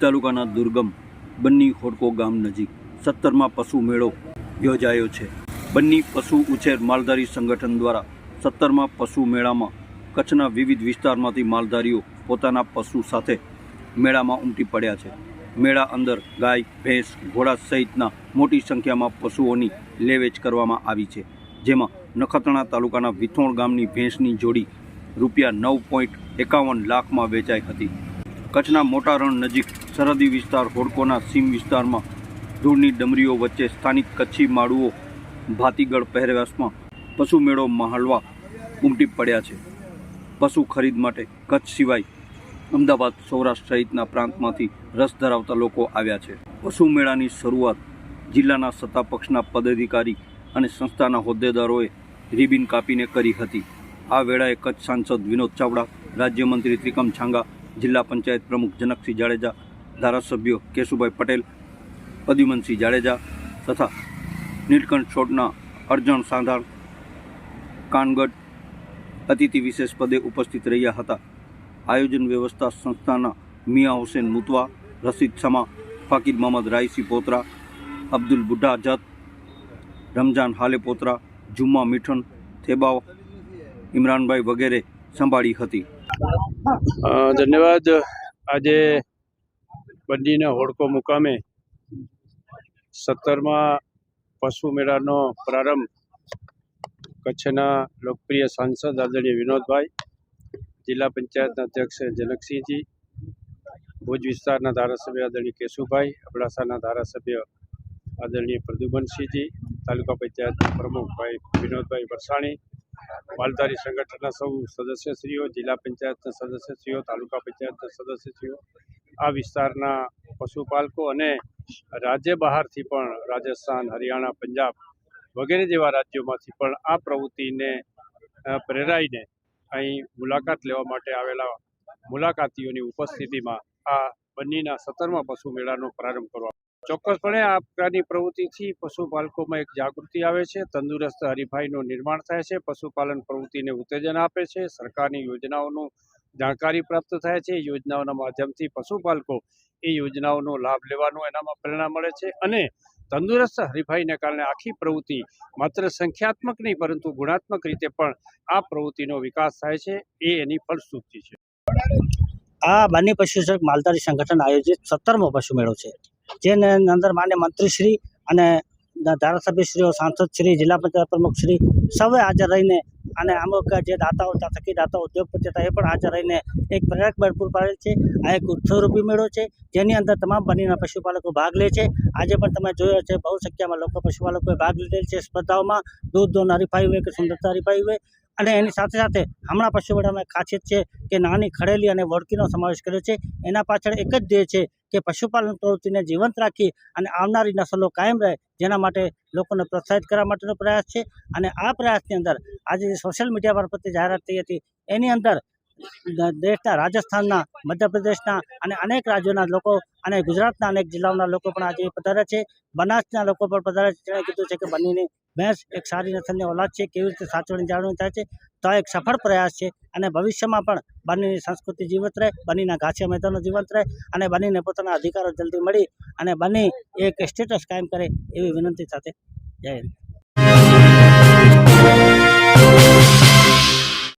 તાલુકાના દુર્ગમ બન્ની હોડકો ગામ નજીક સત્તરમાં પશુ મેળો યોજાયો છે. બન્ની પશુ ઉછેર માલધારી સંગઠન દ્વારા સત્તરમાં પશુ મેળામાં કચ્છના વિવિધ વિસ્તારમાંથી માલધારીઓ પોતાના પશુ સાથે મેળામાં ઉમટી પડ્યા છે. મેળા અંદર ગાય, ભેંસ, ઘોડા સહિતના મોટી સંખ્યામાં પશુઓની લેવેચ કરવામાં આવી છે. જેમાં નખત્રાણા તાલુકાના વિથોણ ગામની ભેંસની જોડી રૂપિયા નવ પોઈન્ટ એકાવન લાખમાં વેચાઈ હતી. કચ્છના મોટા રણ નજીક સરહદી વિસ્તાર હોડકોના સીમ વિસ્તારમાં ધૂળની ડમરીઓ વચ્ચે સ્થાનિક કચ્છી માળુઓ ભાતીગળ પહેરવેશમાં પશુ મેળો માહલવા ઉમટી પડ્યા છે. પશુ ખરીદ માટે કચ્છ સિવાય અમદાવાદ, સૌરાષ્ટ્ર સહિતના પ્રાંતમાંથી રસ ધરાવતા લોકો આવ્યા છે. પશુ મેળાની શરૂઆત જિલ્લાના સત્તાપક્ષના પદાધિકારી અને સંસ્થાના હોદ્દેદારોએ રિબિન કાપીને કરી હતી. આ વેળાએ કચ્છ સાંસદ વિનોદ ચાવડા, રાજ્યમંત્રી ત્રિકમ છાંગા જિલ્લા પંચાયત પ્રમુખ જનકસિંહ જાડેજા, ધારાસભ્યો કેશુભાઈ પટેલ પ્રદ્યુમનસિંહ જાડેજા તથા નીલકંઠ છોટના અર્જણ સાંધાણ કાનગઢ અતિથિ વિશેષ પદે ઉપસ્થિત રહ્યા હતા. આયોજન વ્યવસ્થા સંસ્થાના મિયા હુસેન મુતવા, રશીદ સમા ફાકીર મોહમ્મદ રાઈસી પોતરા, અબ્દુલ બુઢા જત, રમજાન હાલે પોતરા, જુમ્મા મીઠન, થેબાવ, ઇમરાનભાઈ વગેરે સંભાળી હતી. ધન્યવાદ. આજે બંદીના હોડકો મુકામે સત્તરમાં પશુ મેળાનો પ્રારંભ કચ્છના લોકપ્રિય સાંસદ આદરણીય વિનોદભાઈ, જિલ્લા પંચાયતના અધ્યક્ષ જનકસિંહજી, ભુજ વિસ્તારના ધારાસભ્ય આદરણીય કેશુભાઈ, અબડાસાના ધારાસભ્ય આદરણીય પ્રદ્યુમનસિંહજી, તાલુકા પંચાયત પ્રમુખ ભાઈ વિનોદભાઈ વરસાણી માલધારી સંગઠનના સૌ સદસ્યશ્રીઓ, જિલ્લા પંચાયતના સદસ્યશ્રીઓ, તાલુકા પંચાયતના સદસ્યશ્રીઓ, આ વિસ્તારના પશુપાલકો અને રાજ્ય બહારથી પણ રાજસ્થાન, હરિયાણા, પંજાબ વગેરે જેવા રાજ્યોમાંથી પણ આ પ્રવૃત્તિને પ્રેરાઈને અહીં મુલાકાત લેવા માટે આવેલા મુલાકાતીઓની ઉપસ્થિતિમાં આ બંનેના સત્તરમા પશુ મેળાનો પ્રારંભ કરવા ચોક્કસપણે આ પ્રકારની પ્રવૃત્તિથી પશુપાલકોમાં એક જાગૃતિ આવે છે, તંદુરસ્ત હરીફાઈનું નિર્માણ થાય છે, પશુપાલન પ્રવૃત્તિને ઉત્તેજન આપે છે, સરકારની યોજનાઓનું જાણકારી પ્રાપ્ત થાય છે યોજનાઓના માધ્યમથી પશુપાલકો એ યોજનાઓનો લાભ લેવાનું એનામાં પ્રેરણા મળે છે અને તંદુરસ્ત હરીફાઈને કારણે આખી પ્રવૃત્તિ માત્ર સંખ્યાત્મક નહીં, પરંતુ ગુણાત્મક રીતે પણ આ પ્રવૃત્તિનો વિકાસ થાય છે, એ એની ફલશ્રુતિ છે. આ બંને પશુચક માલધારી સંગઠન આયોજિત સત્તરમો પશુ મેળો છે. જેને અંદર માન્ય મંત્રીશ્રી અને ધારાસભ્યશ્રીઓ, સાંસદશ્રી, જિલ્લા પંચાયત પ્રમુખશ્રી સૌએ હાજર રહીને અને અમુક જે દાતાઓ થકી દાતાઓ ઉદ્યોગપતિ હતા એ પણ હાજર રહીને એક પ્રેરક બળ પૂરું પાડેલ છે. આ એક ઉત્સવરૂપી મેળો છે, જેની અંદર તમામ બનીના પશુપાલકો ભાગ લે છે. આજે પણ તમે જોયો છે, બહુ સંખ્યામાં લોકો પશુપાલકોએ ભાગ લીધેલ છે. સ્પર્ધાઓમાં દૂધ દોન હરીફાઈ હોય કે સુંદરતા હરીફાઈ હોય અને એની સાથે સાથે હમણાં પશુ ખાસિયત છે કે નાની ખડેલી અને વળકીનો સમાવેશ કર્યો છે. એના પાછળ એક જ ધ્યેય છે કે પશુપાલન પ્રવૃત્તિને જીવંત રાખી અને આવનારી નસલો કાયમ રહે, જેના માટે લોકોને પ્રોત્સાહિત કરવા માટેનો પ્રયાસ છે. અને આ પ્રયાસની અંદર આજે જે સોશિયલ મીડિયા મારફતે જાહેરાત થઈ હતી, એની અંદર દેશના રાજસ્થાનના, મધ્યપ્રદેશના અને અનેક રાજ્યોના લોકો અને ગુજરાતના અનેક જિલ્લાઓના લોકો પણ આજે પધાર્યા છે. બનાસના લોકો પણ પધાર્યા છે. જેણે કીધું છે કે બનીની ભેંસ એક સારી નસલની ઓલાદ છે, કેવી રીતે સાચવણી જાળવણી થાય છે, તો એક સફળ પ્રયાસ છે અને ભવિષ્યમાં પણ બનીની સંસ્કૃતિ જીવંત રહે, બનીના ઘાસિયા મેદાનો જીવંત રહે અને બનીને પોતાના અધિકારો જલ્દી મળી અને બની એક સ્ટેટસ કાયમ કરે એવી વિનંતી સાથે જય